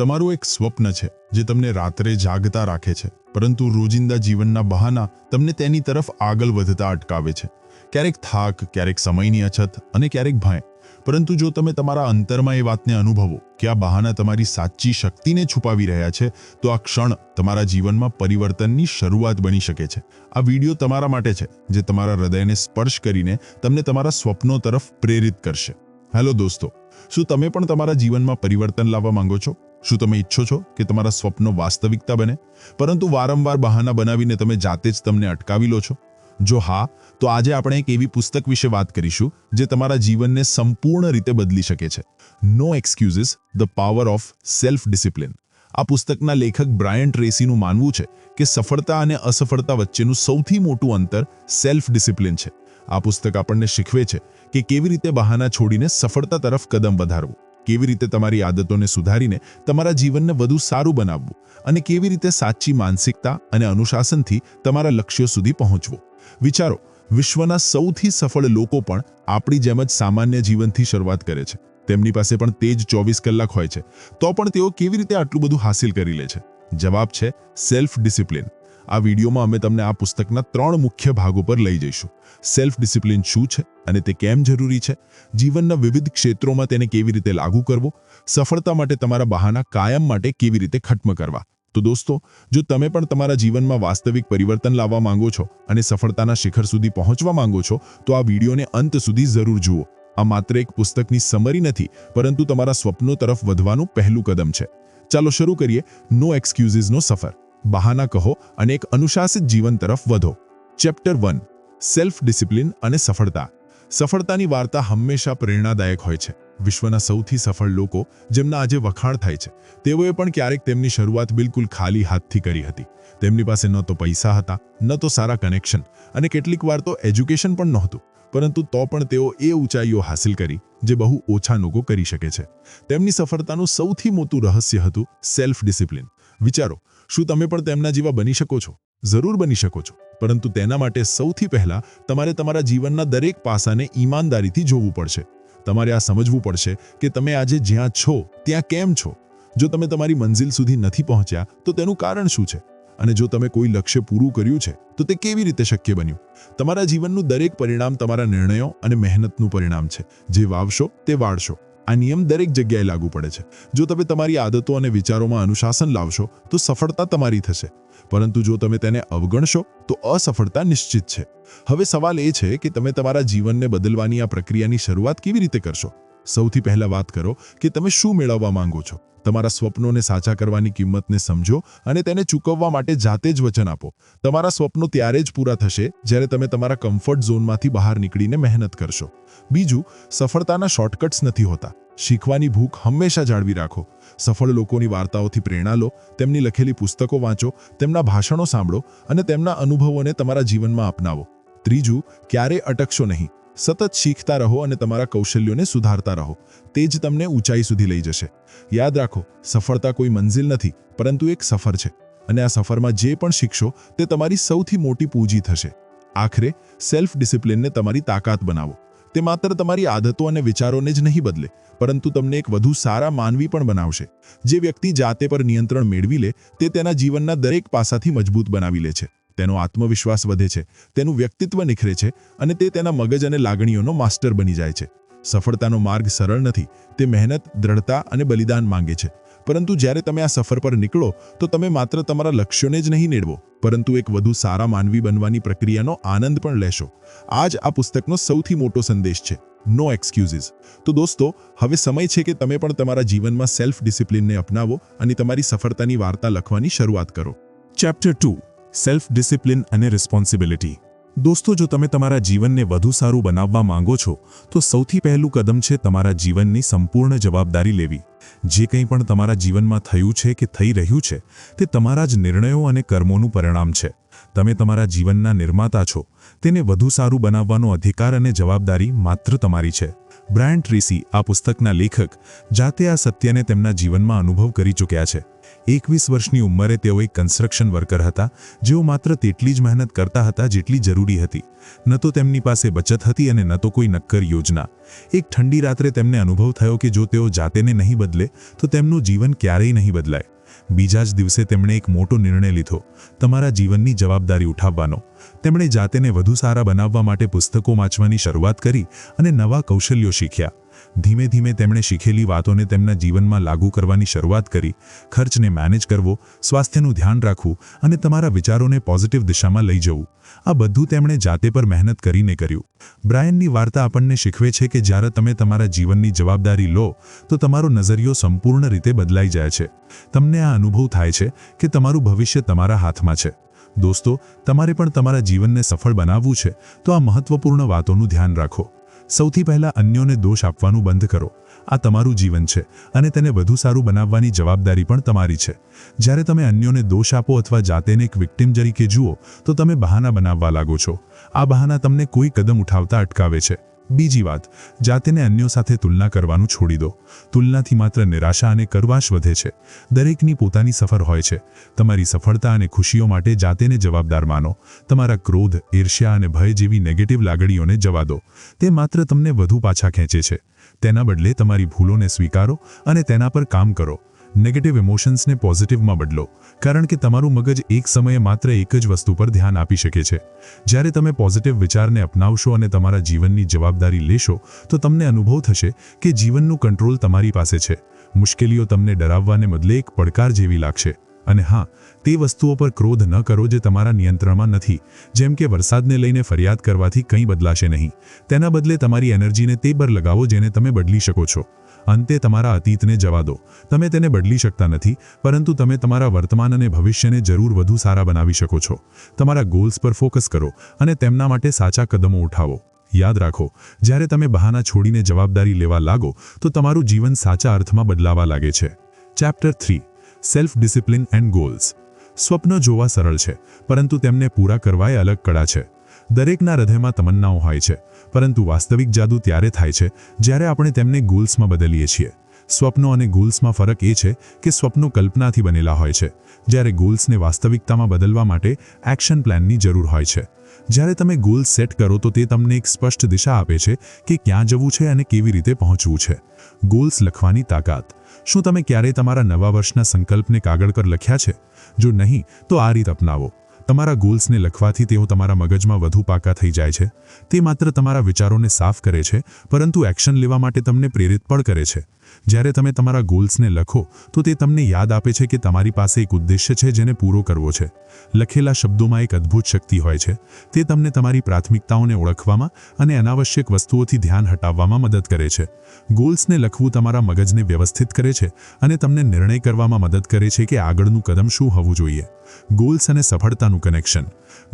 તમારું એક સ્વપ્ન છે, જે તમને રાત્રે જાગતા રાખે છે, પરંતુ રોજિંદા જીવનના બહાના તમને તેની તરફ આગળ વધતા અટકાવે છે. ક્યારેક થાક, ક્યારેક સમયની અછત અને ક્યારેક ભય. પરંતુ જો તમે તમારા અંતરમાં એ વાતને અનુભવો કે આ બહાના તમારી સાચી શક્તિને છુપાવી રહ્યા છે, તો આ ક્ષણ તમારા જીવનમાં પરિવર્તનની શરૂઆત બની શકે છે. આ વીડિયો તમારા માટે છે, જે તમારા હૃદયને સ્પર્શ કરીને તમને તમારા સ્વપ્નો તરફ પ્રેરિત કરશે. હેલો દોસ્તો, શું તમે પણ તમારા જીવનમાં પરિવર્તન લાવવા માંગો છો? શું તમે ઈચ્છો છો કે તમારા સ્વપ્નો વાસ્તવિકતા બને? પરંતુ વારંવાર બહાના બનાવીને તમે જાતે જ તમને અટકાવી લો છો. જો હા, તો આજે આપણે એક એવી પુસ્તક વિશે વાત કરીશું, જે તમારા જીવનને સંપૂર્ણ રીતે બદલી શકે છે. No excuses the power of self discipline આ પુસ્તકના લેખક બ્રાયન ટ્રેસીનું માનવું છે કે સફળતા અને અસફળતા વચ્ચેનું સૌથી મોટું અંતર સેલ્ફ ડિસિપ્લિન છે. આ પુસ્તક આપણને શીખવે છે કે કેવી રીતે બહાના છોડીને સફળતા તરફ કદમ વધારવું. કેવી રીતે તમારી આદતોને સુધારીને તમારા જીવનને વધુ સારું બનાવવું અને કેવી રીતે સાચી માનસિકતા અને અનુશાસનથી તમારા લક્ષ્યો સુધી પહોંચવું. વિચારો, વિશ્વના સૌથી સફળ લોકો પણ આપણી જેમ જ સામાન્ય જીવનથી શરૂઆત કરે છે. તેમની પાસે પણ તે જ ચોવીસ કલાક હોય છે. તો પણ તેઓ કેવી રીતે આટલું બધું હાસિલ કરી લે છે? જવાબ છે સેલ્ફ ડિસિપ્લિન આ વિડીયોમાં અમે તમને આ પુસ્તકના ત્રણ મુખ્ય ભાગો પર લઈ જઈશું. સેલ્ફ ડિસિપ્લિન શું છે અને તે કેમ જરૂરી છે? જીવનના વિવિધ ક્ષેત્રોમાં તેને કેવી રીતે લાગુ કરવો? સફળતા માટે તમારા બહાના કાયમ માટે કેવી રીતે ખત્મ કરવા? તો દોસ્તો, જો તમે પણ તમારા જીવનમાં વાસ્તવિક પરિવર્તન લાવવા માંગો છો અને સફળતાના શિખર સુધી પહોંચવા માંગો છો, તો આ વિડીયોને અંત સુધી જરૂર જુઓ. આ માત્ર એક પુસ્તકની સમરી નથી, પરંતુ તમારા સ્વપ્નો તરફ વધવાનું પહેલું કદમ છે. ચાલો શરૂ કરીએ. નો એક્સક્યુઝિસનો સફર બહાના કહો અને એક અનુશાસિત જીવન તરફ વધો. ચેપ્ટર વન સેલ્ફ ડિસિપ્લિન અને સફળતા. સફળતાની વાર્તા હંમેશા પ્રેરણાદાયક હોય છે. વિશ્વના સૌથી સફળ લોકો જેમના આજે વખાણ થાય છે, તેઓએ પણ ક્યારેક તેમની શરૂઆત બિલકુલ ખાલી હાથથી કરી હતી. તેમની પાસે ન તો પૈસા હતા, ન તો સારા કનેક્શન અને કેટલીક વાર તો એજ્યુકેશન પણ નહોતું. પરંતુ તો પણ તેઓ એ ઊંચાઈઓ હાંસિલ કરી, જે બહુ ઓછા લોકો કરી શકે છે. તેમની સફળતાનું સૌથી મોટું રહસ્ય હતું સેલ્ફ ડિસિપ્લિન વિચારો શું તમે પણ તેમના જેવા બની શકો છો? જરૂર બની શકો છો. પરંતુ તેના માટે સૌથી પહેલા તમારે તમારા જીવનના દરેક પાસાને ઈમાનદારીથી જોવું પડશે. તમારે આ સમજવું પડશે કે તમે આજે જ્યાં છો, ત્યાં કેમ છો? જો તમે તમારી મંજિલ સુધી નથી પહોંચ્યા, તો તેનું કારણ શું છે? અને જો તમે કોઈ લક્ષ્ય પૂરું કર્યું છે, તો તે કેવી રીતે શક્ય બન્યું? તમારા જીવનનું દરેક પરિણામ તમારા નિર્ણયો અને મહેનતનું પરિણામ છે. જે વાવશો, તે વાળશો. આ નિયમ દરેક જગ્યાએ લાગુ પડે છે. જો તમે તમારી આદતો અને વિચારોમાં અનુશાસન લાવશો, તો સફળતા તમારી થશે. પરંતુ જો તમે તેને અવગણશો, તો અસફળતા નિશ્ચિત છે. હવે સવાલ એ છે કે તમે તમારા જીવનને બદલવાની આ પ્રક્રિયાની શરૂઆત કેવી રીતે કરશો? સૌથી પહેલા વાત કરો કે તમે શું મેળવવા માંગો છો? તમારા સ્વપ્નોને સાચા કરવાની કિંમતને સમજો અને તેને ચૂકવવા માટે જાતે જ વચન આપો. તમારા સ્વપ્નો ત્યારે જ પૂરા થશે જ્યારે તમે તમારા કમ્ફર્ટ ઝોનમાંથી બહાર નીકળીને મહેનત કરશો. બીજું, સફળતાના શોર્ટકટ્સ નથી હોતા. શીખવાની ભૂખ હંમેશા જાળવી રાખો. સફળ લોકોની વાર્તાઓથી પ્રેરણા લો, તેમની લખેલી પુસ્તકો વાંચો, તેમના ભાષણો સાંભળો અને તેમના અનુભવોને તમારા જીવનમાં અપનાવો. ત્રીજું ક્યારે અટકશો નહીં. સતત શીખતા રહો અને તમારા કૌશલ્યોને સુધારતા રહો. તે જ તમને ઊંચાઈ સુધી લઈ જશે. યાદ રાખો, સફળતા કોઈ મંજિલ નથી, પરંતુ એક સફર છે. અને આ સફરમાં જે પણ શીખશો, તે તમારી સૌથી મોટી પૂંજી થશે. આખરે સેલ્ફ ડિસિપ્લિનને તમારી તાકાત બનાવો. તે માત્ર તમારી આદતો અને વિચારોને જ નહીં બદલે, પરંતુ તમને એક વધુ સારા માનવી પણ બનાવશે. જે વ્યક્તિ જાતે પર નિયંત્રણ મેળવી લે, તે તેના જીવનના દરેક પાસાથી મજબૂત બનાવી લે છે. તેનો આત્મવિશ્વાસ વધે છે, તેનું વ્યક્તિત્વ નિખરે છે અને તે તેના મગજ અને લાગણીઓનો માસ્ટર બની જાય છે. સફળતાનો માર્ગ સરળ નથી, તે મહેનત, દ્રઢતા અને બલિદાન માંગે છે. પરંતુ જ્યારે તમે આ સફર પર નીકળો, તો તમે માત્ર તમારા લક્ષ્યોને જ નહીં મેળવો, પરંતુ એક વધુ સારા માનવી બનવાની પ્રક્રિયાનો આનંદ પણ લેશો. આ જ આ પુસ્તકનો સૌથી મોટો સંદેશ છે. No excuses. તો દોસ્તો, હવે સમય છે કે તમે પણ તમારા જીવનમાં સેલ્ફ ડિસિપ્લિનને અપનાવો અને તમારી સફળતાની વાર્તા લખવાની શરૂઆત કરો. Chapter two. સેલ્ફ ડિસિપ્લિન અને રિસ્પોન્સિબિલિટી દોસ્તો, જો તમે તમારા જીવનને વધુ સારું બનાવવા માંગો છો, તો સૌથી પહેલું કદમ છે તમારા જીવનની સંપૂર્ણ જવાબદારી લેવી. જે કંઈ પણ તમારા જીવનમાં થયું છે કે થઈ રહ્યું છે, તે તમારા જ નિર્ણયો અને કર્મોનું પરિણામ છે. તમે તમારા જીવનના નિર્માતા છો. તેને વધુ સારું બનાવવાનો અધિકાર અને જવાબદારી માત્ર તમારી છે. બ્રાયન ટ્રેસી આ પુસ્તકના લેખક, જાતે આ સત્યને તેમના જીવનમાં અનુભવ કરી ચૂક્યા છે. એકવીસ વર્ષની ઉંમરે તેઓ એક કન્સ્ટ્રક્શન વર્કર હતા, જેઓ માત્ર તેટલી જ મહેનત કરતા હતા જેટલી જરૂરી હતી. ન તો તેમની પાસે બચત હતી અને ન તો કોઈ નક્કર યોજના. એક ઠંડી રાત્રે તેમને અનુભવ થયો કે જો તેઓ જાતેને નહીં બદલે, તો તેમનું જીવન ક્યારેય નહીં બદલાય. બીજા જ દિવસે તેમણે એક મોટો નિર્ણય લીધો. તમારા જીવનની જવાબદારી ઉઠાવવાનો. તેમણે જાતેને વધુ સારા બનાવવા માટે પુસ્તકો વાંચવાની શરૂઆત કરી અને નવા કૌશલ્યો શીખ્યા. ધીમે ધીમે તેમણે શીખેલી વાતોને તેમના જીવનમાં લાગુ કરવાની શરૂઆત કરી, ખર્ચને મેનેજ કરવો, સ્વાસ્થ્યનું ધ્યાન રાખવું અને તમારા વિચારોને પોઝિટિવ દિશામાં લઈ જવું. આ બધું તેમણે જાતે પર મહેનત કરીને કર્યું. બ્રાયનની વાર્તા આપણને શીખવે છે કે જ્યારે તમે તમારા જીવનની જવાબદારી લો, તો તમારો નજરિયો સંપૂર્ણ રીતે બદલાઈ જાય છે. તમને આ અનુભવ થાય છે કે તમારું ભવિષ્ય તમારા હાથમાં છે. દોસ્તો, તમારે પણ તમારા જીવનને સફળ બનાવવું છે, તો આ મહત્વપૂર્ણ વાતોનું ધ્યાન રાખો. સૌથી પહેલા અન્યોને દોષ આપવાનું બંધ કરો. આ તમારું જીવન છે અને તેને વધુ સારું બનાવવાની જવાબદારી પણ તમારી છે. જ્યારે તમે અન્યોને દોષ આપો અથવા જાતેને એક વિક્ટિમ તરીકે જુઓ, તો તમે બહાના બનાવવા લાગો છો. આ બહાના તમને કોઈ કદમ ઉઠાવતા અટકાવે છે. બીજી વાત, જાતેને અન્યો સાથે તુલના કરવાનું છોડી દો. તુલનાથી માત્ર નિરાશા અને કરવાશ વધે છે. દરેકની પોતાની સફર હોય છે. તમારી સફળતા અને ખુશીઓ માટે જાતેને જવાબદાર માનો. તમારા ક્રોધ, ઈર્ષ્યા અને ભય જેવી નેગેટિવ લાગણીઓને જવા દો. તે માત્ર તમને વધુ પાછા ખેંચે છે. તેના બદલે તમારી ભૂલોને સ્વીકારો અને તેના પર કામ કરો. નેગેટિવ ઇમોશન્સને પોઝિટિવમાં બદલો. કારણ કે તમારું મગજ એક સમયે માત્ર એક જ વસ્તુ પર ધ્યાન આપી શકે છે. જ્યારે તમે પોઝિટિવ વિચારને અપનાવશો અને તમારા જીવનની જવાબદારી લેશો, તો તમને અનુભવ થશે કે જીવનનું કંટ્રોલ તમારી પાસે છે. મુશ્કેલીઓ તમને ડરાવવાને બદલે એક પડકાર જેવી લાગશે. અને હા, તે વસ્તુઓ પર ક્રોધ ન કરો જે તમારા નિયંત્રણમાં નથી. જેમ કે વરસાદને લઈને ફરિયાદ કરવાથી કંઈ બદલાશે નહીં. તેના બદલે તમારી એનર્જીને તે પર લગાવો જેને તમે બદલી શકો છો. અંતે તમારા અતીતને જવા દો. તમે તેને બદલી શકતા નથી, પરંતુ તમે તમારા વર્તમાન અને ભવિષ્યને જરૂર વધુ સારા બનાવી શકો છો. તમારા ગોલ્સ પર ફોકસ કરો અને તેમના માટે સાચા કદમો ઉઠાવો. યાદ રાખો, જ્યારે તમે બહાના છોડીને જવાબદારી લેવા લાગો, તો તમારું જીવન સાચા અર્થમાં બદલાવા લાગે છે. Chapter three self discipline and goals સ્વપ્ન જોવા સરળ છે, પરંતુ તેમને પૂરા કરવા એ અલગ કળા છે. દરેકના હૃદયમાં તમન્નાઓ હોય છે. પરંતુ વાસ્તવિક જાદુ ત્યારે થાય છે જ્યારે આપણે તેમને ગોલ્સમાં બદલીએ છીએ. સ્વપ્નો અને ગોલ્સમાં ફરક એ છે કે સ્વપ્નો કલ્પનાથી બનેલા હોય છે, જ્યારે ગોલ્સને વાસ્તવિકતામાં બદલવા માટે એક્શન પ્લાનની જરૂર હોય છે. જ્યારે તમે ગોલ્સ સેટ કરો તો તે તમને એક સ્પષ્ટ દિશા આપે છે કે ક્યાં જવું છે અને કેવી રીતે પહોંચવું છે. ગોલ્સ લખવાની તાકાત. શું તમે ક્યારેય તમારા નવા વર્ષના સંકલ્પને કાગળ પર લખ્યા છે? જો નહીં, તો આ રીત અપનાવો. તમારા ગોલ્સને લખવાથી તેઓ તમારા મગજમાં વધુ પાકા થઈ જાય છે. તે માત્ર તમારા વિચારોને સાફ કરે છે, પરંતુ એક્શન લેવા માટે તમને પ્રેરિત પણ કરે છે. જ્યારે તમે તમારા ગોલ્સને લખો, તો તે તમને યાદ આપે છે કે તમારી પાસે એક ઉદ્દેશ્ય છે જેને પૂરો કરવો છે. લખેલા શબ્દોમાં એક અદ્ભુત શક્તિ હોય છે. તે તમને તમારી પ્રાથમિકતાઓને ઓળખવામાં અને અનાવશ્યક વસ્તુઓથી ધ્યાન હટાવવામાં મદદ કરે છે. ગોલ્સને લખવું તમારા મગજને વ્યવસ્થિત કરે છે અને તમને નિર્ણય કરવામાં મદદ કરે છે કે આગળનું કદમ શું હોવું જોઈએ. ગોલ્સ અને સફળતાનું કનેક્શન.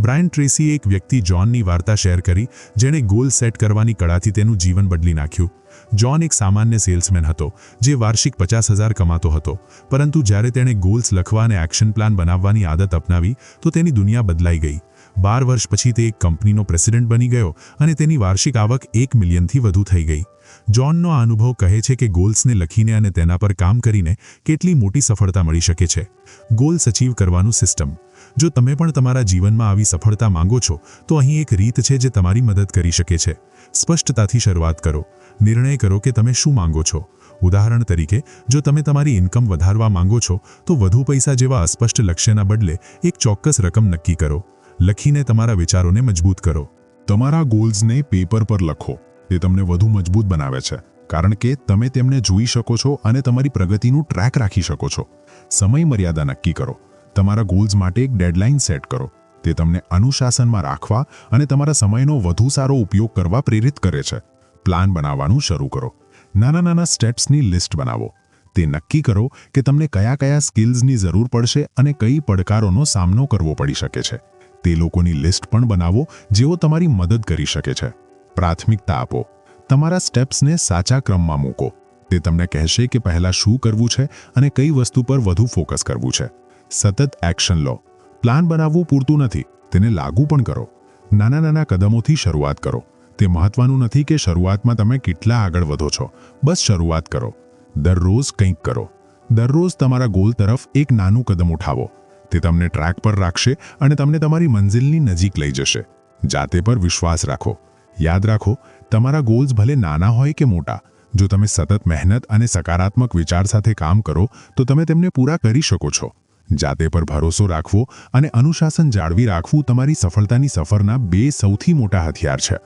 બ્રાયન ટ્રેસીએ એક વ્યક્તિ જોનની વાર્તા શેર કરી, જેણે ગોલ સેટ કરવાની કળાથી તેનું જીવન બદલી નાખ્યું. જોન એક સામાન્ય સેલ્સમેન હતો, જે વાર્ષિક પચાસ હજાર કમાતો હતો. પરંતુ જ્યારે તેણે ગોલ્સ લખવા અને એક્શન પ્લાન બનાવવાની આદત અપનાવી, તો તેની દુનિયા બદલાઈ ગઈ. બાર વર્ષ પછી તે એક કંપનીનો પ્રેસિડેન્ટ બની ગયો અને તેની વાર્ષિક આવક એક મિલિયનથી વધુ થઈ ગઈ. જોનનો આ અનુભવ કહે છે કે ગોલ્સને લખીને અને તેના પર કામ કરીને કેટલી મોટી સફળતા મળી શકે છે. ગોલ્સ અચીવ કરવાનું સિસ્ટમ. જો તમે પણ તમારા જીવનમાં આવી સફળતા માંગો છો, તો અહીં એક રીત છે જે તમારી મદદ કરી શકે છે. સ્પષ્ટતાથી શરૂઆત કરો. નિર્ણય કરો કે તમે શું માંગો છો. ઉદાહરણ તરીકે, જો તમે તમારી ઇન્કમ વધારવા માંગો છો, તો વધુ પૈસા જેવા અસ્પષ્ટ લક્ષ્યના બદલે એક ચોક્કસ રકમ નક્કી કરો. લખીને તમારા વિચારોને મજબૂત કરો. તમારા ગોલ્સને પેપર પર લખો. તે તમને વધુ મજબૂત બનાવે છે. કારણ કે તમે તેમને જોઈ શકો છો અને તમારી પ્રગતિનું ટ્રેક રાખી શકો છો. સમય મર્યાદા નક્કી કરો. તમારા ગોલ્સ માટે એક ડેડલાઇન સેટ કરો. તે તમને અનુશાસનમાં રાખવા અને તમારા સમયનો વધુ સારો ઉપયોગ કરવા પ્રેરિત કરે છે. પ્લાન બનાવવાનું શરૂ કરો. નાના નાના સ્ટેપ્સની લિસ્ટ બનાવો. તે નક્કી કરો કે તમને કયા કયા સ્કિલ્સની જરૂર પડશે અને કઈ પડકારોનો સામનો કરવો પડી શકે છે. તે લોકોની લિસ્ટ પણ બનાવો જેઓ તમારી મદદ કરી શકે છે. પ્રાથમિકતા આપો. તમારા સ્ટેપ્સને સાચા ક્રમમાં મૂકો. તે તમને કહેશે કે પહેલાં શું કરવું છે અને કઈ વસ્તુ પર વધુ ફોકસ કરવું છે. સતત એક્શન લો. પ્લાન બનાવવું પૂરતું નથી. તેને લાગુ પણ કરો. નાના નાના કદમોથી શરૂઆત કરો. તે મહત્વનું નથી કે શરૂઆતમાં તમે કેટલા આગળ વધો છો. બસ શરૂઆત કરો. દરરોજ કંઈક કરો. દરરોજ તમારા ગોલ તરફ એક નાનું કદમ ઉઠાવો. તે તમને ટ્રેક પર રાખશે અને તમને તમારી મંજિલની નજીક લઈ જશે. જાતે પર વિશ્વાસ રાખો. યાદ રાખો, તમારા ગોલ્સ ભલે નાના હોય કે મોટા, જો તમે સતત મહેનત અને સકારાત્મક વિચાર સાથે કામ કરો, તો તમે તેમને પૂરા કરી શકો છો. જાતે પર ભરોસો રાખવો અને અનુશાસન જાળવી રાખવું તમારી સફળતાની સફરના બે સૌથી મોટા હથિયાર છે.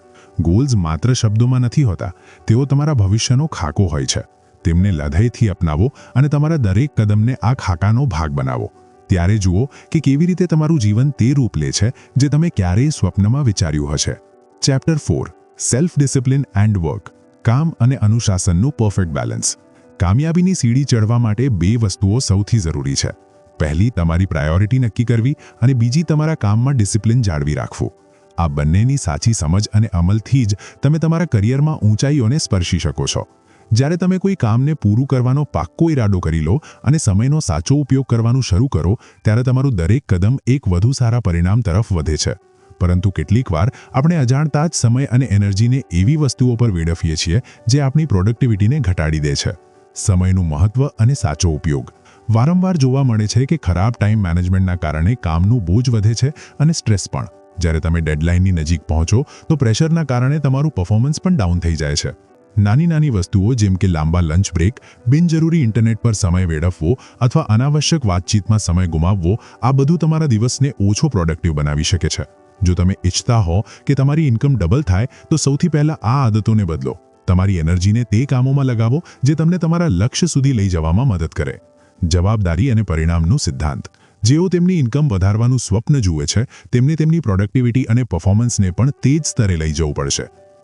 ગોલ્સ માત્ર શબ્દોમાં નથી હોતા, તેઓ તમારા ભવિષ્યનો ખાકો હોય છે. તેમને લધયથી અપનાવો અને તમારા દરેક કદમને આ ખાકાનો ભાગ બનાવો. ત્યારે જુઓ કે કેવી રીતે તમારું જીવન તે રૂપ લે છે જે તમે ક્યારેય સ્વપ્નમાં વિચાર્યું હશે. Chapter four self discipline and work કામ અને અનુશાસનનું પરફેક્ટ બેલેન્સ કામયાબીની સીડી ચડવા માટે બે વસ્તુઓ સૌથી જરૂરી છે. પહેલી તમારી પ્રાયોરિટી નક્કી કરવી અને બીજી તમારા કામમાં ડિસિપ્લિન જાળવી રાખવું. આ બંનેની સાચી સમજ અને અમલથી જ તમે તમારા કરિયરમાં ઊંચાઈઓને સ્પર્શી શકો છો. જ્યારે તમે કોઈ કામને પૂરું કરવાનો પાક્કો ઈરાદો કરી લો અને સમયનો સાચો ઉપયોગ કરવાનું શરૂ કરો, ત્યારે તમારું દરેક કદમ એક વધુ સારા પરિણામ તરફ વધે છે. પરંતુ કેટલીકવાર આપણે અજાણતા જ સમય અને એનર્જીને એવી વસ્તુઓ પર વેડફીએ છીએ જે આપણી પ્રોડક્ટિવિટીને ઘટાડી દે છે. સમયનું મહત્વ અને સાચો ઉપયોગ. વારંવાર જોવા મળે છે કે ખરાબ ટાઈમ મેનેજમેન્ટના કારણે કામનું બોજ વધે છે અને સ્ટ્રેસ પણ. જ્યારે તમે ડેડલાઇનની નજીક પહોંચો, તો પ્રેશરના કારણે તમારું પરફોર્મન્સ પણ ડાઉન થઈ જાય છે. નાની નાની વસ્તુઓ જેમ કે લાંબા લંચ બ્રેક બિનજરૂરી ઇન્ટરનેટ પર સમય વેડફવો અથવા અનાવશ્યક વાતચીતમાં સમય ગુમાવવો, આ બધું તમારા દિવસને ઓછો પ્રોડક્ટિવ બનાવી શકે છે. જો તમે ઈચ્છતા હો કે તમારી ઇન્કમ ડબલ થાય, તો સૌથી પહેલા આ આદતોને બદલો. તમારી એનર્જીને તે કામોમાં લગાવો જે તમને તમારા લક્ષ્ય સુધી લઈ જવામાં મદદ કરે. જવાબદારી અને પરિણામનું સિદ્ધાંત. જેઓ તેમની ઇન્કમ વધારવાનું સ્વપ્ન જુએ છે, તેમને તેમની પ્રોડક્ટિવિટી અને પર્ફોમન્સને પણ તે જ સ્તરે લઈ જવું પડશે.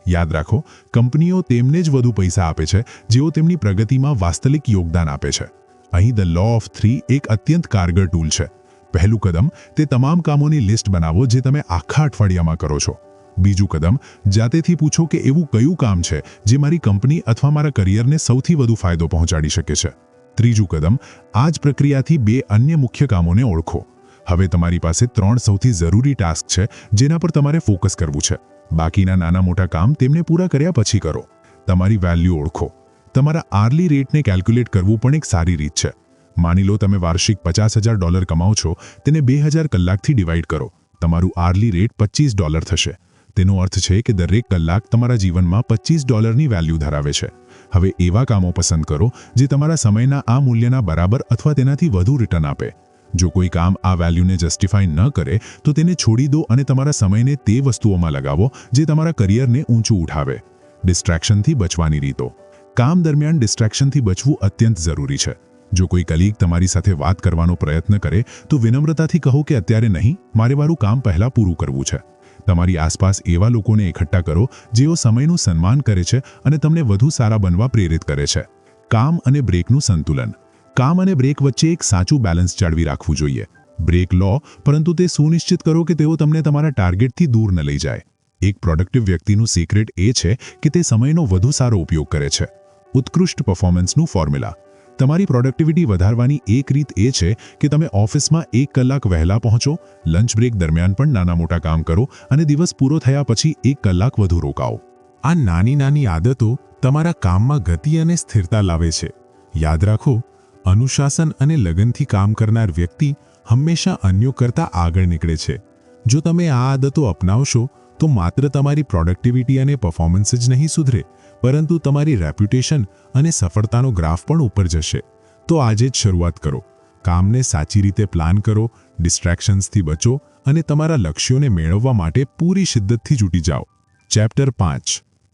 યાદ રાખો, કંપનીઓ તેમને જ વધુ પૈસા આપે છે, જેઓ તેમની પ્રગતિમાં વાસ્તવિક યોગદાન આપે છે. અહીં ધ લો ઓફ થ્રી એક અત્યંત કારગર ટૂલ છે. પહેલું કદમ, તે તમામ કામોની લિસ્ટ બનાવો જે તમે આખા અઠવાડિયામાં કરો છો. બીજું કદમ, જાતેથી પૂછો કે એવું કયું કામ છે, જે મારી કંપની અથવા મારા કરિયરને સૌથી વધુ ફાયદો પહોંચાડી શકે છે. ત્રીજું કદમ આ જ પ્રક્રિયાથી બે અન્ય મુખ્ય કામોને ઓળખો. હવે તમારી પાસે ત્રણ સૌથી જરૂરી ટાસ્ક છે, જેના પર તમારે ફોકસ કરવું છે. બાકીના નાના મોટા કામ તેમને પૂરા કર્યા પછી કરો. તમારી વેલ્યુ ઓળખો. તમારા આર્લી રેટને કેલ્ક્યુલેટ કરવું પણ એક સારી રીત છે. માની લો તમે વાર્ષિક પચાસ હજાર ડોલર કમાઓ છો, તેને બે હજાર કલાકથી ડિવાઈડ કરો. તમારું આર્લી રેટ પચીસ ડોલર થશે. તેનો અર્થ છે કે દરેક કલાક તમારા જીવનમાં પચીસ ડોલરની વેલ્યુ ધરાવે છે. હવે એવા કામો પસંદ કરો જે તમારા સમયના આ મૂલ્યના બરાબર અથવા તેનાથી વધુ રિટર્ન આપે. જો કોઈ કામ આ વેલ્યુને જસ્ટિફાઈ ન કરે, તો તેને છોડી દો અને તમારા સમયને તે વસ્તુઓમાં લગાવો જે તમારા કરિયરને ઊંચું ઉઠાવે. ડિસ્ટ્રેક્શનથી બચવાની રીતો. કામ દરમિયાન ડિસ્ટ્રેક્શનથી બચવું અત્યંત જરૂરી છે. જો કોઈ કલીગ તમારી સાથે વાત કરવાનો પ્રયત્ન કરે, તો વિનમ્રતાથી કહો કે અત્યારે નહીં, મારે મારું કામ પહેલાં પૂરું કરવું છે. તમારી આસપાસ એવા લોકોને એકઠા કરો જેઓ સમયનું સન્માન કરે છે અને તમને વધુ સારા બનવા પ્રેરિત કરે છે. કામ અને બ્રેકનું સંતુલન. કામ અને બ્રેક વચ્ચે એક સાચું બેલેન્સ જાળવી રાખવું જોઈએ. બ્રેક લો, પરંતુ તે સુનિશ્ચિત કરો કે તેઓ તમને તમારા ટાર્ગેટથી દૂર ન લઈ જાય. એક પ્રોડક્ટિવ વ્યક્તિનું સિક્રેટ એ છે કે તે સમયનો વધુ સારો ઉપયોગ કરે છે. ઉત્કૃષ્ટ પરફોર્મન્સનું ફોર્મ્યુલા તમારી પ્રોડક્ટિવિટી વધારવાની એક રીત એ છે કે તમે ઓફિસમાં એક કલાક વહેલા પહોંચો લંચ બ્રેક દરમિયાન પણ નાના મોટા કામ કરો અને દિવસ પૂરો થયા પછી એક કલાક વધુ રોકાઓ. આ નાની નાની આદતો તમારા કામમાં ગતિ અને સ્થિરતા લાવે છે. યાદ રાખો, અનુશાસન અને લગનથી કામ કરનાર વ્યક્તિ હંમેશા અન્યો કરતાં આગળ નીકળે છે. જો તમે આ આદતો અપનાવશો, તો માત્ર તમારી પ્રોડક્ટિવિટી અને પરફોર્મન્સ જ નહીં સુધરે પરંતુ તમારી રેપ્યુટેશન અને સફળતાનો ગ્રાફ પણ ઉપર જશે. તો આજે જ શરૂઆત કરો. કામને સાચી રીતે પ્લાન કરો, ડિસ્ટ્રેક્શન્સથી બચો અને તમારા લક્ષ્યોને મેળવવા માટે પૂરી શિદ્દતથી જૂટી જાઓ. ચેપ્ટર પાંચ.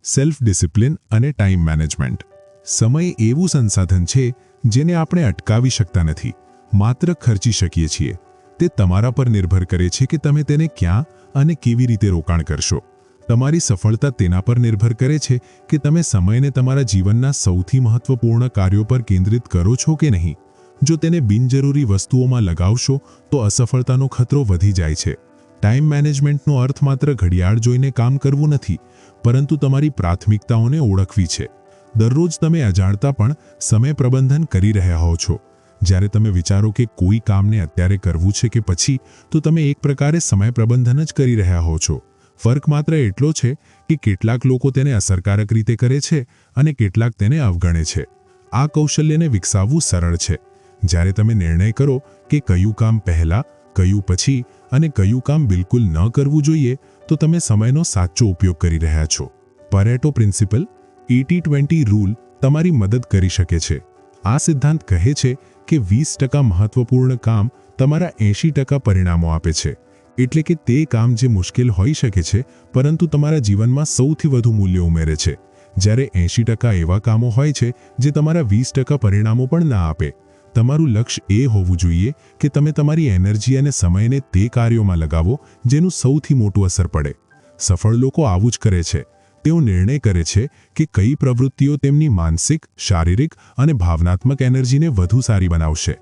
સેલ્ફ ડિસિપ્લિન અને ટાઈમ મેનેજમેન્ટ. સમય એવું સંસાધન છે જેને આપણે અટકાવી શકતા નથી. માત્ર ખર્ચી શકીએ છીએ. તે તમારા પર નિર્ભર કરે છે કે તમે તેને ક્યાં અને કેવી રીતે રોકાણ કરશો. તમારી સફળતા તેના પર નિર્ભર કરે છે કે તમે સમયને તમારા જીવનના સૌથી મહત્વપૂર્ણ કાર્યો પર કેન્દ્રિત કરો છો કે નહીં. જો તેને બિનજરૂરી વસ્તુઓમાં લગાવશો, તો અસફળતાનો ખતરો વધી જાય છે. ટાઈમ મેનેજમેન્ટનો અર્થ માત્ર ઘડિયાળ જોઈને કામ કરવું નથી, પરંતુ તમારી પ્રાથમિકતાઓને ઓળખવી છે. દરરોજ તમે અજાણતા પણ સમય પ્રબંધન કરી રહ્યા હો છો. જ્યારે તમે વિચારો કે કોઈ કામને અત્યારે કરવું છે કે પછી, તો તમે એક પ્રકારે સમય પ્રબંધન જ કરી રહ્યા હો છો. ફરક માત્ર એટલો છે કે કેટલાક લોકો તેને અસરકારક રીતે કરે છે અને કેટલાક તેને અવગણે છે. આ કૌશલ્યને વિકસાવવું સરળ છે. જ્યારે તમે નિર્ણય કરો કે કયું કામ પહેલા, કયું પછી અને કયું કામ બિલકુલ ન કરવું જોઈએ, તો તમે સમયનો સાચો ઉપયોગ કરી રહ્યા છો. Pareto principle eighty twenty rule તમારી મદદ કરી શકે છે. આ સિદ્ધાંત કહે છે કે વીસ ટકા મહત્વપૂર્ણ કામ તમારા એંશી ટકા પરિણામો આપે છે. એટલે કે તે કામ જે મુશ્કેલ હોઈ શકે છે, પરંતુ તમારા જીવનમાં સૌથી વધુ મૂલ્ય ઉમેરે છે. જ્યારે એંશી ટકા એવા કામો હોય છે, જે તમારા વીસ ટકા પરિણામો પણ ના આપે. તમારું લક્ષ્ય એ હોવું જોઈએ કે તમે તમારી એનર્જી અને સમયને તે કાર્યોમાં લગાવો, જેનું સૌથી મોટું અસર પડે. સફળ લોકો આવું જ કરે છે. તેઓ નિર્ણય કરે છે કે કઈ પ્રવૃત્તિઓ તેમની માનસિક, શારીરિક અને ભાવનાત્મક એનર્જીને વધુ સારી બનાવશે.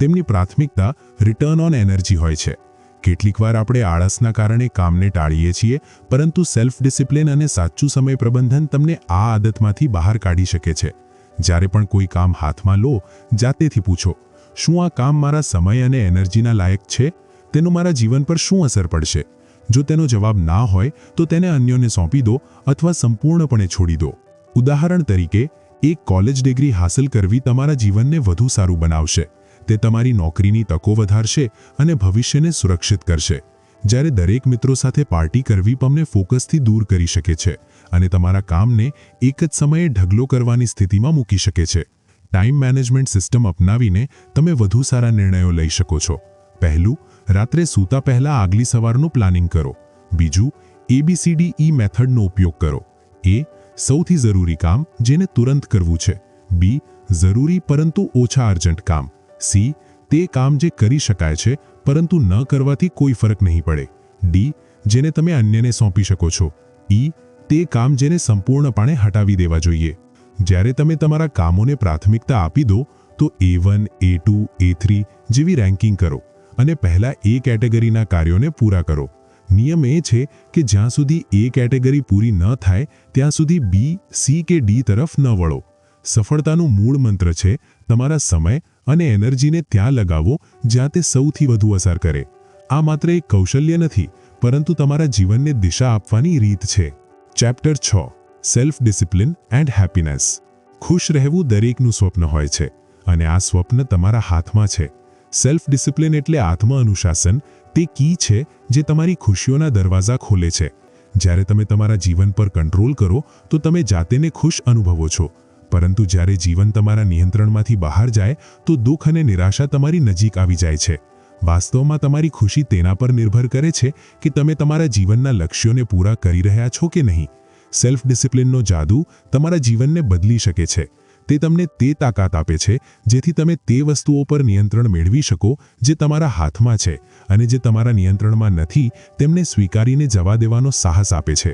તેમની પ્રાથમિકતા રિટર્ન ઓન એનર્જી હોય છે. કેટલીકવાર આપણે આળસના કારણે કામને ટાળીએ છીએ, પરંતુ સેલ્ફ ડિસિપ્લિન અને સાચું સમય પ્રબંધન તમને આ આદતમાંથી બહાર કાઢી શકે છે. જ્યારે પણ કોઈ કામ હાથમાં લો, જાતેથી પૂછો, શું આ કામ મારા સમય અને એનર્જીના લાયક છે? તેનું મારા જીવન પર શું અસર પડશે? જો તેનો જવાબ ના હોય, તો તેને અન્યોને સોંપી દો અથવા સંપૂર્ણપણે છોડી દો. ઉદાહરણ તરીકે, એક કોલેજ ડિગ્રી હાંસલ કરવી તમારા જીવનને વધુ સારું બનાવશે. તે તમારી નોકરીની તકો વધારશે અને ભવિષ્યને સુરક્ષિત કરશે. જ્યારે દરેક મિત્રો સાથે પાર્ટી કરવી તમને ફોકસથી દૂર કરી શકે છે અને તમારા કામને એક જ સમયે ઢગલો કરવાની સ્થિતિમાં મૂકી શકે છે. ટાઈમ મેનેજમેન્ટ સિસ્ટમ અપનાવીને તમે વધુ સારા નિર્ણયો લઈ શકો છો. પહેલું, રાત્રે સૂતા પહેલા આગલી સવારનું પ્લાનિંગ કરો. બીજું એબીસીડી ઈ મેથડનો ઉપયોગ કરો. એ, સૌથી જરૂરી કામ જેને તુરંત કરવું છે. બી, જરૂરી પરંતુ ઓછા અર્જન્ટ કામ. સી, તે કામ જે કરી શકાય છે, પરંતુ ન કરવાથી કોઈ ફરક નહીં પડે. ડી, જેને તમે અન્યને સોંપી શકો છો. ઈ, તે કામ જેને સંપૂર્ણપણે હટાવી દેવા જોઈએ. જ્યારે તમે તમારા કામોને પ્રાથમિકતા આપી દો, તો A one, A two, A three જેવી રેન્કિંગ કરો અને પહેલા એ કેટેગરીના કાર્યોને પૂરા કરો. નિયમ એ છે કે જ્યાં સુધી એ કેટેગરી પૂરી ન થાય, ત્યાં સુધી બી, સી કે ડી તરફ ન વળો. સફળતાનું મૂળ મંત્ર છે, તમારા સમય અને એનર્જીને ત્યાં લગાવો જ્યાં તે સૌથી વધુ અસર કરે. આ માત્ર એક કૌશલ્ય નથી, પરંતુ તમારા જીવનને દિશા આપવાની રીત છે. ચેપ્ટર છ. સેલ્ફ ડિસિપ્લિન એન્ડ હેપીનેસ ખુશ રહેવું દરેકનું સ્વપ્ન હોય છે, અને આ સ્વપ્ન તમારા હાથમાં છે. સેલ્ફ ડિસિપ્લિન એટલે આત્મ અનુશાસન તે કી છે જે તમારી ખુશીઓના દરવાજા ખોલે છે. જ્યારે તમે તમારા જીવન પર કંટ્રોલ કરો, તો તમે જાતેને ખુશ અનુભવો છો. પરંતુ જ્યારે જીવન તમારા નિયંત્રણમાંથી બહાર જાય, તો દુઃખ અને નિરાશા તમારી નજીક આવી જાય છે. વાસ્તવમાં તમારી ખુશી તેના પર નિર્ભર કરે છે કે તમે તમારા જીવનના લક્ષ્યોને પૂરા કરી રહ્યા છો કે નહીં. સેલ્ફ ડિસિપ્લિનનો જાદુ તમારા જીવનને બદલી શકે છે. તે તમને તે તાકાત આપે છે, જેથી તમે તે વસ્તુઓ પર નિયંત્રણ મેળવી શકો જે તમારા હાથમાં છે અને જે તમારા નિયંત્રણમાં નથી, તેમને સ્વીકારીને જવા દેવાનો સાહસ આપે છે.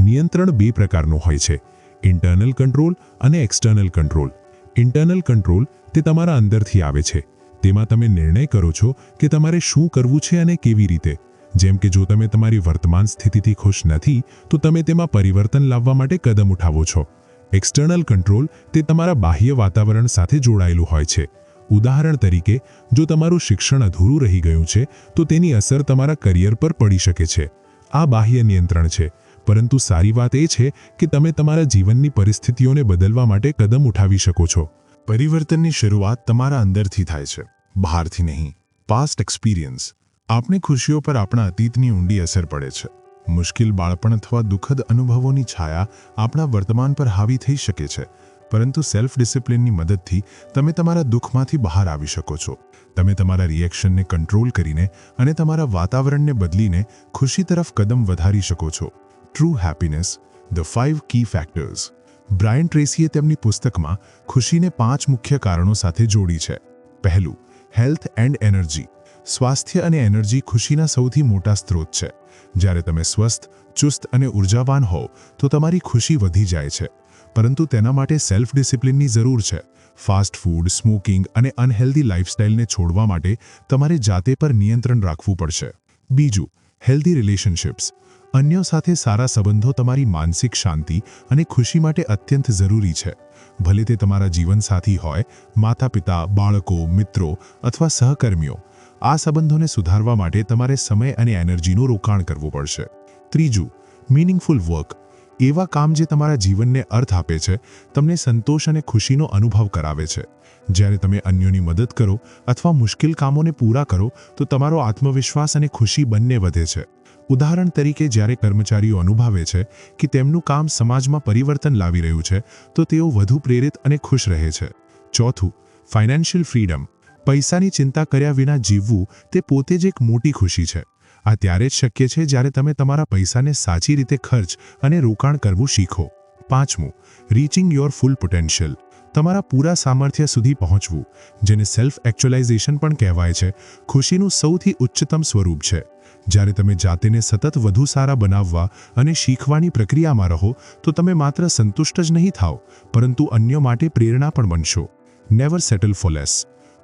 નિયંત્રણ બે પ્રકારનું હોય છે. ઇન્ટરનલ કંટ્રોલ અને એક્સટર્નલ કંટ્રોલ ઇન્ટરનલ કંટ્રોલ તે તમારા અંદરથી આવે છે. તેમાં તમે નિર્ણય કરો છો કે તમારે શું કરવું છે અને કેવી રીતે. જેમ કે જો તમે તમારી વર્તમાન સ્થિતિથી ખુશ નથી, તો તમે તેમાં પરિવર્તન લાવવા માટે કદમ ઉઠાવો છો. એક્સટર્નલ કંટ્રોલ તે તમારા બાહ્ય વાતાવરણ સાથે જોડાયેલું હોય છે. ઉદાહરણ તરીકે, જો તમારું શિક્ષણ અધૂરું રહી ગયું છે, તો તેની અસર તમારા કરિયર પર પડી શકે છે. આ બાહ્ય નિયંત્રણ છે. પરંતુ સારી વાત એ છે કે તમે તમારા જીવનની પરિસ્થિતિઓને બદલવા માટે કદમ ઉઠાવી શકો છો. પરિવર્તનની શરૂઆત તમારા અંદરથી થાય છે, બહારથી નહીં. પાસ્ટ એક્સપિરિયન્સ આપણી ખુશીઓ પર આપણા અતીતની ઊંડી અસર પડે છે. મુશ્કેલ બાળપણ અથવા દુઃખદ અનુભવોની છાયા આપણા વર્તમાન પર હાવી થઈ શકે છે. પરંતુ સેલ્ફ ડિસિપ્લિનની મદદથી તમે તમારા દુઃખમાંથી બહાર આવી શકો છો. તમે તમારા રિએક્શનને કંટ્રોલ કરીને અને તમારા વાતાવરણને બદલીને ખુશી તરફ કદમ વધારી શકો છો. True happiness the five key factors Brian ટ્રેસીએ તેમની પુસ્તકમાં ખુશીને પાંચ મુખ્ય કારણો સાથે જોડી છે. પહેલું હેલ્થ એન્ડ એનર્જી સ્વાસ્થ્ય અને એનર્જી ખુશીના સૌથી મોટા સ્ત્રોત છે. જ્યારે તમે સ્વસ્થ, ચુસ્ત અને ઉર્જાવાન હોવ, તો તમારી ખુશી વધી જાય છે. પરંતુ તેના માટે સેલ્ફ ડિસિપ્લિનની જરૂર છે. ફાસ્ટ ફૂડ સ્મોકિંગ અને અનહેલ્ધી લાઇફસ્ટાઇલને છોડવા માટે તમારે જાતે પર નિયંત્રણ રાખવું પડશે. બીજું હેલ્ધી રિલેશનશિપ્સ અન્યો સાથે સારા સંબંધો, તમારી માનસિક શાંતિ અને ખુશી માટે અત્યંત જરૂરી છે. ભલે તે તમારા જીવનસાથી હોય માતા પિતા બાળકો, મિત્રો અથવા સહકર્મીઓ, આ સંબંધોને સુધારવા માટે તમારે સમય અને એનર્જીનું રોકાણ કરવું પડશે. ત્રીજું મિનિંગફુલ વર્ક એવા કામ જે તમારા જીવનને અર્થ આપે છે, તમને સંતોષ અને ખુશીનો અનુભવ કરાવે છે. જ્યારે તમે અન્યોની મદદ કરો અથવા મુશ્કેલ કામોને પૂરા કરો, તો તમારો આત્મવિશ્વાસ અને ખુશી બંને વધે છે. ઉદાહરણ તરીકે જ્યારે કર્મચારીઓ અનુભવે છે કે તેમનું કામ સમાજમાં પરિવર્તન લાવી રહ્યું છે, તો તેઓ વધુ પ્રેરિત અને ખુશ રહે છે. ચોથું, ફાઇનાન્શિયલ ફ્રીડમ. પૈસાની ચિંતા કર્યા વિના જીવવું તે પોતે જ એક મોટી ખુશી છે. આ ત્યારે જ શક્ય છે જ્યારે તમે તમારા પૈસાને સાચી રીતે ખર્ચ અને રોકાણ કરવું શીખો. પાંચમું રીચિંગ યોર ફૂલ પોટેન્શિયલ તમારા પૂરા સામર્થ્ય સુધી પહોંચવું, જેને સેલ્ફ એક્ચ્યુઅલાઇઝેશન પણ કહેવાય છે, ખુશીનું સૌથી ઉચ્ચતમ સ્વરૂપ છે. જ્યારે તમે જાતેને સતત વધુ સારા બનાવવા અને શીખવાની પ્રક્રિયામાં રહો, તો તમે માત્ર સંતુષ્ટ જ નહીં થાઓ, પરંતુ અન્યો માટે પ્રેરણા પણ બનશો. નેવર સેટલ ફોર લેસ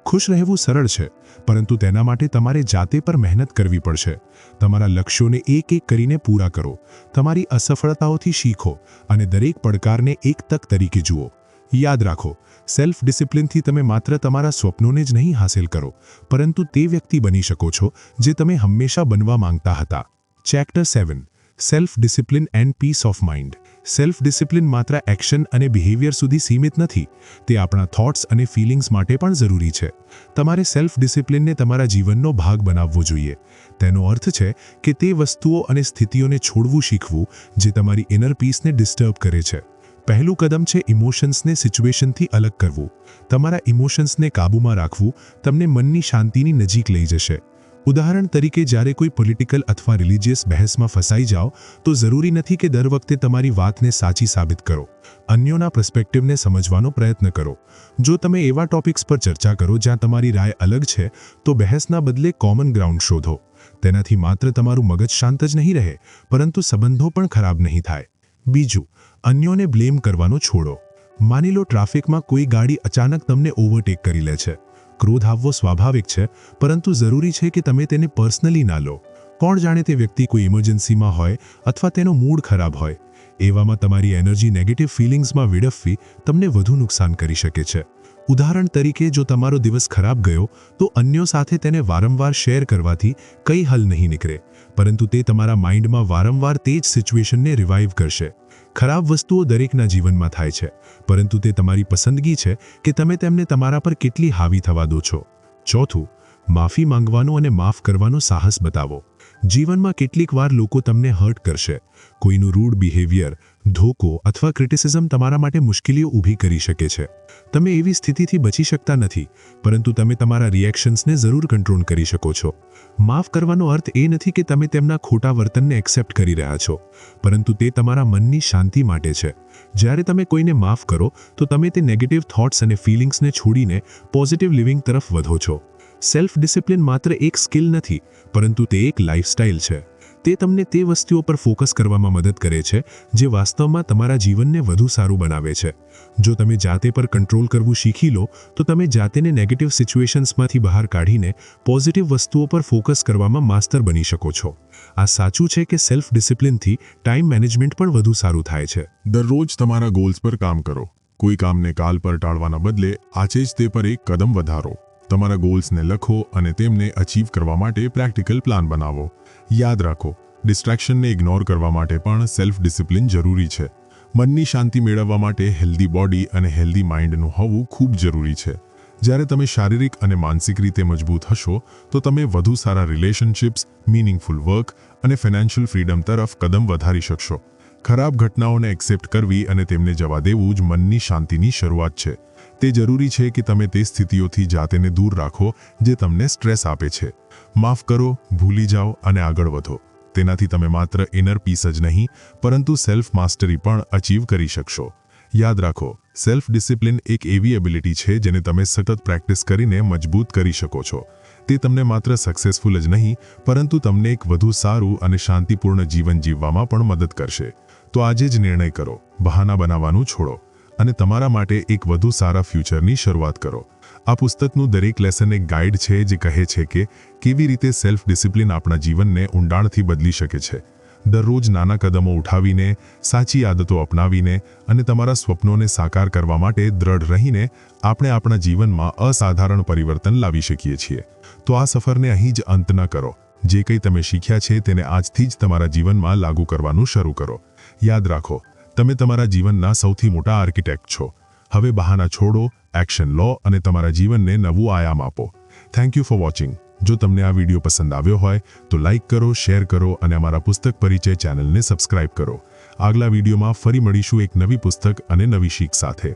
ખુશ રહેવું સરળ છે, પરંતુ તેના માટે તમારે જાતે પર મહેનત કરવી પડશે. તમારા લક્ષ્યોને એક એક કરીને પૂરા કરો. તમારી અસફળતાઓથી શીખો અને દરેક પડકારને એક તક તરીકે જુઓ. યાદ રાખો સેલ્ફ ડિસિપ્લિનથી તમે માત્ર તમારા સ્વપ્નોને જ નહીં હાંસલ કરો, પરંતુ તે વ્યક્તિ બની શકો છો જે તમે હંમેશા બનવા માંગતા હતા. Chapter seven self discipline and peace of mind self discipline માત્ર એક્શન અને બિહેવિયર સુધી સીમિત નથી, તે આપણા થોટ્સ અને ફિલિંગ્સ માટે પણ જરૂરી છે. તમારે સેલ્ફ ડિસિપ્લિનને તમારા જીવનનો ભાગ બનાવવો જોઈએ. તેનો અર્થ છે કે તે વસ્તુઓ અને સ્થિતિઓને છોડવું શીખવું જે તમારી ઇનર પીસને ડિસ્ટર્બ કરે છે. પહેલું કદમ છે ઇમોશન્સને સિચ્યુએશનથી અલગ કરવું. તમારા ઇમોશન્સને કાબૂમાં રાખવું તમને મનની શાંતિની નજીક લઈ જશે. ઉદાહરણ તરીકે, જ્યારે કોઈ પોલિટિકલ અથવા રિલિજિયસ બહેસમાં ફસાઈ જાઓ, તો જરૂરી નથી કે દર વખતે તમારી વાતને સાચી સાબિત કરો. અન્યોના પ્રસ્પેક્ટિવને સમજવાનો પ્રયત્ન કરો. જો તમે એવા ટોપિક્સ પર ચર્ચા કરો જ્યાં તમારી રાય અલગ છે, તો બહેસના બદલે કોમન ગ્રાઉન્ડ શોધો. તેનાથી માત્ર તમારું મગજ શાંત જ નહીં રહે, પરંતુ સંબંધો પણ ખરાબ નહીં થાય. બીજું અન્યોને બ્લેમ કરવાનો છોડો. માની લો ટ્રાફિકમાં કોઈ ગાડી અચાનક તમને ઓવરટેક કરી લે છે. ક્રોધ આવવો સ્વાભાવિક છે, પરંતુ જરૂરી છે કે તમે તેને પર્સનલી ના લો. કોણ જાણે તે વ્યક્તિ કોઈ ઇમરજન્સીમાં હોય અથવા તેનો મૂડ ખરાબ હોય. એવામાં તમારી એનર્જી નેગેટિવ ફિલિંગ્સમાં વિડફવી તમને વધુ નુકસાન કરી શકે છે. ઉદાહરણ તરીકે, જો તમારો દિવસ ખરાબ ગયો, તો અન્યો સાથે તેને વારંવાર શેર કરવાથી કંઈ હલ નહીં નીકળે. પરંતુ તે તમારા માઇન્ડમાં વારંવાર તે જ સિચ્યુએશનને રિવાઇવ કરશે. ખરાબ વસ્તુઓ દરેકના જીવનમાં થાય છે, પરંતુ તે તમારી પસંદગી છે કે તમે તેમને તમારા પર કેટલી હાવી થવા દો છો. ચોથું, માફી માંગવાનું અને માફ કરવાનો સાહસ બતાવો. જીવનમાં કેટલીક વાર લોકો તમને હર્ટ કરશે. કોઈનું રૂડ બિહેવિયર ધોકો અથવા ક્રિટિસિઝમ તમારા માટે મુશ્કેલીઓ ઊભી કરી શકે છે. તમે એવી સ્થિતિથી બચી શકતા નથી, પરંતુ તમે તમારા રિએક્શન્સને જરૂર કંટ્રોલ કરી શકો છો. માફ કરવાનો અર્થ એ નથી કે તમે તેમના ખોટા વર્તનને એક્સેપ્ટ કરી રહ્યા છો, પરંતુ તે તમારા મનની શાંતિ માટે છે. જ્યારે તમે કોઈને માફ કરો, તો તમે તે નેગેટિવ થોટ્સ અને ફિલિંગ્સને છોડીને પોઝિટિવ લિવિંગ તરફ વધો છો. સેલ્ફ ડિસિપ્લિન માત્ર એક સ્કિલ નથી, પરંતુ તે એક લાઇફસ્ટાઇલ છે. તે તમને તે વસ્તુઓ પર ફોકસ કરવામાં મદદ કરે છે, જે વાસ્તવમાં તમારા જીવનને વધુ સારું બનાવે છે. જો તમે જાતે પર કંટ્રોલ કરવું શીખી લો, તો તમે જાતેને નેગેટિવ સિચ્યુએશન્સમાંથી બહાર કાઢીને પોઝિટિવ વસ્તુઓ પર ફોકસ કરવામાં માસ્તર બની શકો છો. આ સાચું છે કે સેલ્ફ ડિસિપ્લિનથી ટાઈમ મેનેજમેન્ટ પણ વધુ સારું થાય છે. દરરોજ તમારા ગોલ્સ પર કામ કરો. કોઈ કામને કાલ પર ટાળવાના બદલે આજે જ તે પર એક કદમ વધારો. તમારા ગોલ્સને લખો અને તેમને અચીવ કરવા માટે પ્રેક્ટિકલ પ્લાન બનાવો. યાદ રાખો ડિસ્ટ્રેક્શનને ઇગ્નોર કરવા માટે પણ સેલ્ફ ડિસિપ્લિન જરૂરી છે. મનની શાંતિ મેળવવા માટે હેલ્ધી બોડી અને હેલ્ધી માઇન્ડનું હોવું ખૂબ જરૂરી છે. જ્યારે તમે શારીરિક અને માનસિક રીતે મજબૂત હશો, તો તમે વધુ સારા રિલેશનશિપ્સ મિનિંગફુલ વર્ક અને ફિનાન્શિયલ ફ્રીડમ તરફ કદમ વધારી શકશો. ખરાબ ઘટનાઓને એક્સેપ્ટ કરવી અને તેમને જવા દેવું જ મનની શાંતિની શરૂઆત છે. તે જરૂરી છે કે તમે તે સ્થિતિઓથી જાતેને દૂર રાખો જે તમને સ્ટ્રેસ આપે છે. માફ કરો, ભૂલી જાઓ અને આગળ વધો. તેનાથી તમે માત્ર ઇનર પીસ જ નહીં, પરંતુ સેલ્ફ માસ્ટરી પણ અચીવ કરી શકશો. યાદ રાખો, સેલ્ફ ડિસિપ્લિન એક એવી એબિલિટી છે જેને તમે સતત પ્રેક્ટિસ કરીને મજબૂત કરી શકો છો. તે તમને માત્ર સક્સેસફુલ જ નહીં, પરંતુ તમને એક વધુ સારું અને શાંતિપૂર્ણ જીવન જીવવામાં પણ મદદ કરશે. તો આજે જ નિર્ણય કરો, બહાના બનાવવાનું છોડો અને તમારા માટે એક વધુ સારા ફ્યુચરની શરૂઆત કરો. આ પુસ્તકનું દરેક લેસન એક ગાઈડ છે જે કહે છે કે કેવી રીતે સેલ્ફ ડિસિપ્લિન આપણા જીવનને ઊંડાણથી બદલી શકે છે. દરરોજ નાના કદમો ઉઠાવીને, સાચી આદતો અપનાવીને અને તમારા સ્વપ્નોને સાકાર કરવા માટે દ્રઢ રહીને આપણે આપણા જીવનમાં અસાધારણ પરિવર્તન લાવી શકીએ છીએ. તો આ સફરને અહીં જ અંત ન કરો. જે કંઈ તમે શીખ્યા છે તેને આજથી જ તમારા જીવનમાં લાગુ કરવાનું શરૂ કરો. યાદ રાખો, તમે તમારા જીવનના સૌથી મોટા આર્કિટેક્ટ છો. હવે બહાના છોડો, એક્શન લો અને તમારા જીવનને નવું આયામ આપો. થેન્ક યુ ફોર વોચિંગ જો તમને આ વીડિયો પસંદ આવ્યો હોય, તો લાઇક કરો, શેર કરો અને અમારા પુસ્તક પરિચય ચેનલને સબસ્ક્રાઇબ કરો. આગલા વિડીયોમાં ફરી મળીશું એક નવી પુસ્તક અને નવી શીખ સાથે.